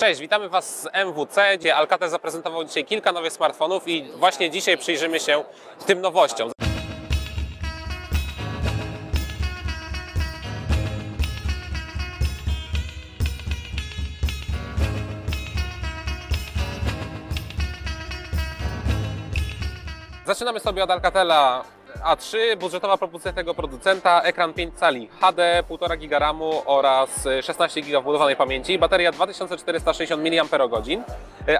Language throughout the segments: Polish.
Cześć, witamy Was z MWC, gdzie Alcatel zaprezentował dzisiaj kilka nowych smartfonów i właśnie dzisiaj przyjrzymy się tym nowościom. Zaczynamy sobie od Alcatela A3, budżetowa propozycja tego producenta, ekran 5 cali HD, 1,5 GB RAMu oraz y, 16 GB wbudowanej pamięci, bateria 2460 mAh, y,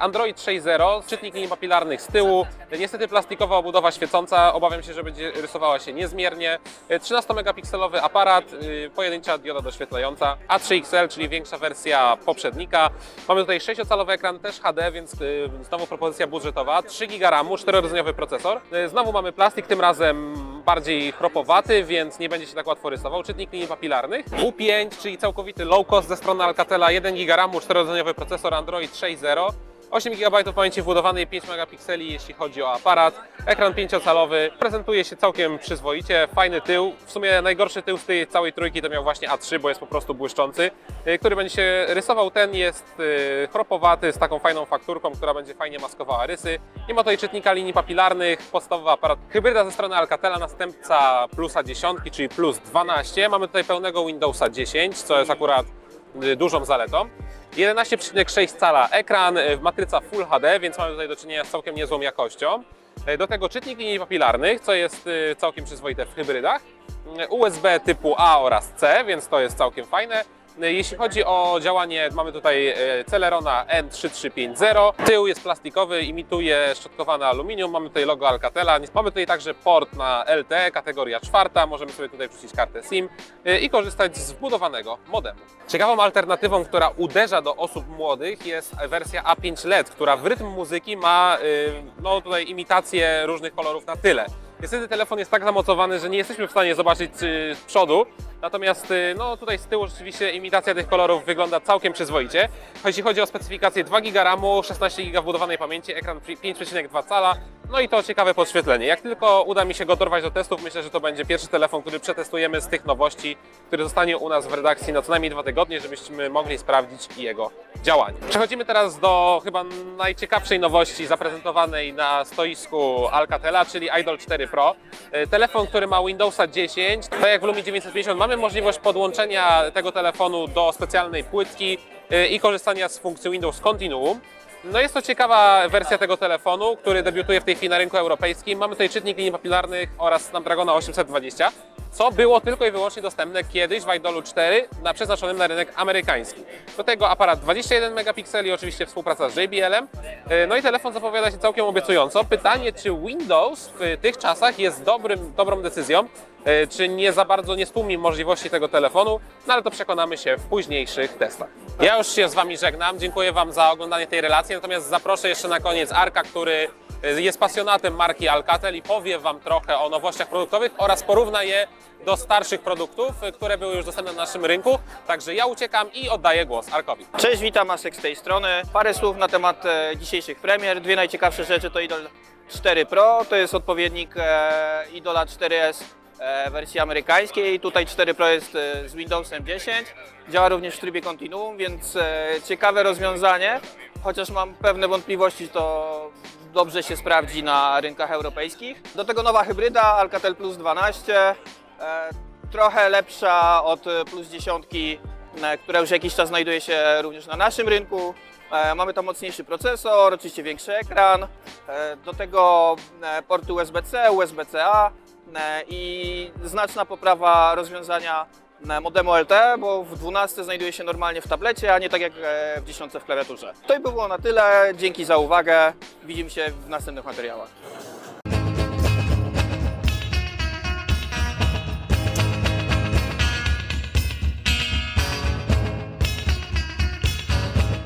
Android 6.0, czytnik linii papilarnych z tyłu, y, niestety plastikowa obudowa świecąca, obawiam się, że będzie rysowała się niezmiernie, 13-megapikselowy aparat, y, pojedyncza dioda doświetlająca, A3XL, czyli większa wersja poprzednika, mamy tutaj 6-calowy ekran też HD, więc znowu propozycja budżetowa, 3 GB RAMu, 4-rdzeniowy procesor, znowu mamy plastik, tym razem bardziej chropowaty, więc nie będzie się tak łatwo rysował. Czytnik linii papilarnych. U5, czyli całkowity low cost ze strony Alcatela, 1 GB RAMu, 4-rdzeniowy procesor Android 6.0. 8 GB pamięci wbudowanej, 5 megapikseli jeśli chodzi o aparat. Ekran 5-calowy, prezentuje się całkiem przyzwoicie, fajny tył. W sumie najgorszy tył z tej całej trójki to miał właśnie A3, bo jest po prostu błyszczący, y, który będzie się rysował. Ten jest y, chropowaty, z taką fajną fakturką, która będzie fajnie maskowała rysy. Nie ma tutaj czytnika linii papilarnych, podstawowy aparat hybryda ze strony Alcatela, następca Plusa 10, czyli Plus 12. Mamy tutaj pełnego Windowsa 10, co jest akurat dużą zaletą. 11,6 cala ekran, y, matryca Full HD, więc mamy tutaj do czynienia z całkiem niezłą jakością. Y, Do tego czytnik linii papilarnych, co jest y, całkiem przyzwoite w hybrydach. Y, USB typu A oraz C, więc to jest całkiem fajne. Jeśli chodzi o działanie, mamy tutaj y, Celerona N3350. Tył jest plastikowy, imituje szczotkowane aluminium. Mamy tutaj logo Alcatela. Mamy tutaj także port na LTE, kategoria czwarta. Możemy sobie tutaj wrzucić kartę SIM y, i korzystać z wbudowanego modemu. Ciekawą alternatywą, która uderza do osób młodych jest wersja A5 LED, która w rytm muzyki ma y, no, tutaj imitację różnych kolorów na tyle. Niestety telefon jest tak zamocowany, że nie jesteśmy w stanie zobaczyć z przodu, natomiast y, no, tutaj z tyłu rzeczywiście imitacja tych kolorów wygląda całkiem przyzwoicie. Jeśli chodzi o specyfikację 2 GB RAMu, 16 GB wbudowanej pamięci, ekran 5,2 cala, no i to ciekawe podświetlenie. Jak tylko uda mi się go dorwać do testów, myślę, że to będzie pierwszy telefon, który przetestujemy z tych nowości, który zostanie u nas w redakcji na co najmniej dwa tygodnie, żebyśmy mogli sprawdzić jego działanie. Przechodzimy teraz do chyba najciekawszej nowości zaprezentowanej na stoisku Alcatela, czyli Idol 4 Pro. E, Telefon, który ma Windowsa 10. Tak jak w Lumie 950 mamy możliwość podłączenia tego telefonu do specjalnej płytki e, i korzystania z funkcji Windows Continuum. No jest to ciekawa wersja tego telefonu, który debiutuje w tej chwili na rynku europejskim. Mamy tutaj czytnik linii papilarnych oraz Snapdragona 820, co było tylko i wyłącznie dostępne kiedyś w Idolu 4 na przeznaczonym na rynek amerykański. Do tego aparat 21 megapikseli, oczywiście współpraca z JBL-em. Yy, No i telefon zapowiada się całkiem obiecująco. Pytanie, czy Windows w tych czasach jest dobrym, dobrą decyzją, yy, czy nie za bardzo nie stłumi możliwości tego telefonu, no ale to przekonamy się w późniejszych testach. Ja już się z Wami żegnam, dziękuję Wam za oglądanie tej relacji, natomiast zaproszę jeszcze na koniec Arka, który jest pasjonatem marki Alcatel i powie Wam trochę o nowościach produktowych oraz porówna je do starszych produktów, y, które były już dostępne na naszym rynku. Także ja uciekam i oddaję głos Arkowi. Cześć, witam Asek z tej strony. Parę słów na temat e, dzisiejszych premier. Dwie najciekawsze rzeczy to Idol 4 Pro, to jest odpowiednik e, Idola 4S e, wersji amerykańskiej. Tutaj 4 Pro jest z Windowsem 10. Działa również w trybie Continuum, więc ciekawe rozwiązanie. Chociaż mam pewne wątpliwości, to dobrze się sprawdzi na rynkach europejskich. Do tego nowa hybryda Alcatel Plus 12. E, trochę lepsza od Plus 10 e, która już jakiś czas znajduje się również na naszym rynku. E, Mamy tam mocniejszy procesor, oczywiście większy ekran, do tego porty USB-C, USB-CA i znaczna poprawa rozwiązania e, modemu LTE, bo w 12 znajduje się normalnie w tablecie, a nie tak jak e, w 10 w klawiaturze. To i by było na tyle, dzięki za uwagę, widzimy się w następnych materiałach.